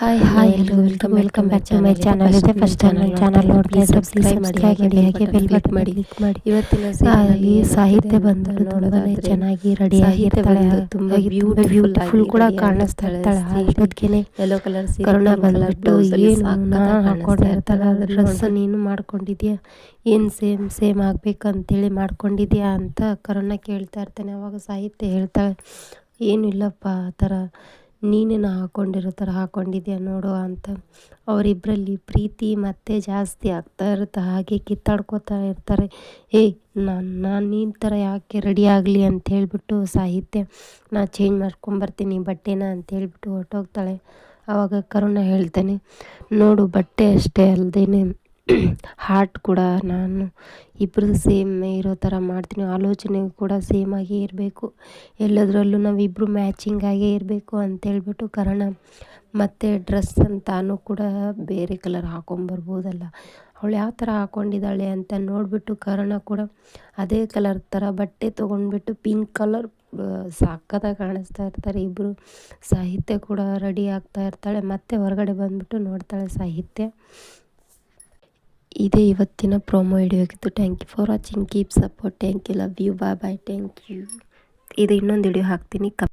Hi hi ಎಲ್ಲರೂ welcome welcome back to my channel ಇದೆ first channel channel ನೋಡಿ ಇದ್ರೆ ಸಬ್ಸ್ಕ್ರೈಬ್ ಮಾಡಿ ಹಾಗೆ ಬೆಲ್ ಬಟನ್ ಮಾಡಿ. ಕ್ಲಿಕ್ ಮಾಡಿ. ಇವತ್ತಿನ ಈ ಸಾಹಿತ್ಯ ಬಂದು ತುಂಬಾ ಚೆನ್ನಾಗಿ ರೆಡಿ ಆಗಿರ್ತಾಳೆ ತುಂಬಾ ಬ್ಯೂಟಿಫುಲ್ ಕೂಡ ಕಾಣಿಸ್ತಾ ಇರ್ತಾಳೆ ಅದಕ್ಕೆ ಯೆಲ್ಲೋ ಕಲರ್ ಕರುಣ ಬಂದ್ಬಿಟ್ಟು ಏನು ನಾನು ಹಾಕೊಂಡಿರ್ತಾಳೆ ಅದ್ರ ಡ್ರೆಸ್ ನೀನು ಮಾಡ್ಕೊಂಡಿದ್ಯಾ? ಏನು ಸೇಮ್ ಸೇಮ್ ಆಗ್ಬೇಕಂತೇಳಿ ಮಾಡ್ಕೊಂಡಿದ್ಯಾ ಅಂತ ಕರುಣ ಕೇಳ್ತಾ ಇರ್ತಾನೆ. ಅವಾಗ ಸಾಹಿತ್ಯ ಹೇಳ್ತಾಳೆ ಏನು ಇಲ್ಲಪ್ಪ ಆ ಥರ ನೀನೇನು ಹಾಕ್ಕೊಂಡಿರೋ ಥರ ಹಾಕ್ಕೊಂಡಿದ್ಯಾ ನೋಡು ಅಂತ. ಅವರಿಬ್ಬರಲ್ಲಿ ಪ್ರೀತಿ ಮತ್ತೆ ಜಾಸ್ತಿ ಆಗ್ತಾ ಇರುತ್ತೆ, ಹಾಗೆ ಕಿತ್ತಾಡ್ಕೋತಾ ಇರ್ತಾರೆ. ಏಯ್ ನಾನು ನಾನು ನಿನ್ನ ಥರ ಯಾಕೆ ರೆಡಿ ಆಗಲಿ ಅಂತ ಹೇಳಿಬಿಟ್ಟು ಸಾಹಿತ್ಯ ನಾ ಚೇಂಜ್ ಮಾಡ್ಕೊಂಬರ್ತೀನಿ, ಬಟ್ಟೆನ ಅಂತ ಹೇಳಿಬಿಟ್ಟು ಹೊರಟೋಗ್ತಾಳೆ. ಆವಾಗ ಕರುಣ ಹೇಳ್ತಾನೆ, ನೋಡು ಬಟ್ಟೆ ಅಷ್ಟೇ ಅಲ್ಲದೇನೆ ಹಾರ್ಟ್ ಕೂಡ ನಾನು ಇಬ್ಬರದ್ದು ಸೇಮ್ ಇರೋ ಥರ ಮಾಡ್ತೀನಿ. ಆಲೋಚನೆ ಕೂಡ ಸೇಮ್ ಆಗೇ ಇರಬೇಕು. ಎಲ್ಲದರಲ್ಲೂ ನಾವಿಬ್ಬರು ಮ್ಯಾಚಿಂಗ್ ಆಗೇ ಇರಬೇಕು ಅಂತೇಳ್ಬಿಟ್ಟು ಕಾರಣ ಮತ್ತು ಡ್ರೆಸ್ ಅಂತಾನು ಕೂಡ ಬೇರೆ ಕಲರ್ ಹಾಕೊಂಬರ್ಬೋದಲ್ಲ ಅವಳು ಯಾವ ಥರ ಹಾಕ್ಕೊಂಡಿದ್ದಾಳೆ ಅಂತ ನೋಡಿಬಿಟ್ಟು ಕಾರಣ ಕೂಡ ಅದೇ ಕಲರ್ ಥರ ಬಟ್ಟೆ ತೊಗೊಂಡ್ಬಿಟ್ಟು ಪಿಂಕ್ ಕಲರ್ ಸಕ್ಕತ್ತಾಗಿ ಕಾಣಿಸ್ತಾ ಇರ್ತಾರೆ. ಇಬ್ಬರು ಸಾಹಿತ್ಯ ಕೂಡ ರೆಡಿ ಆಗ್ತಾ ಇರ್ತಾಳೆ. ಮತ್ತೆ ಹೊರಗಡೆ ಬಂದುಬಿಟ್ಟು ನೋಡ್ತಾಳೆ ಸಾಹಿತ್ಯ. ಇದೇ ಇವತ್ತಿನ ಪ್ರೊಮೋ ಆಗಿತ್ತು thank you for watching keep support thank you love you bye bye thank you ಇದು ಇನ್ನೊಂದು ವಿಡಿಯೋ ಹಾಕ್ತೀನಿ.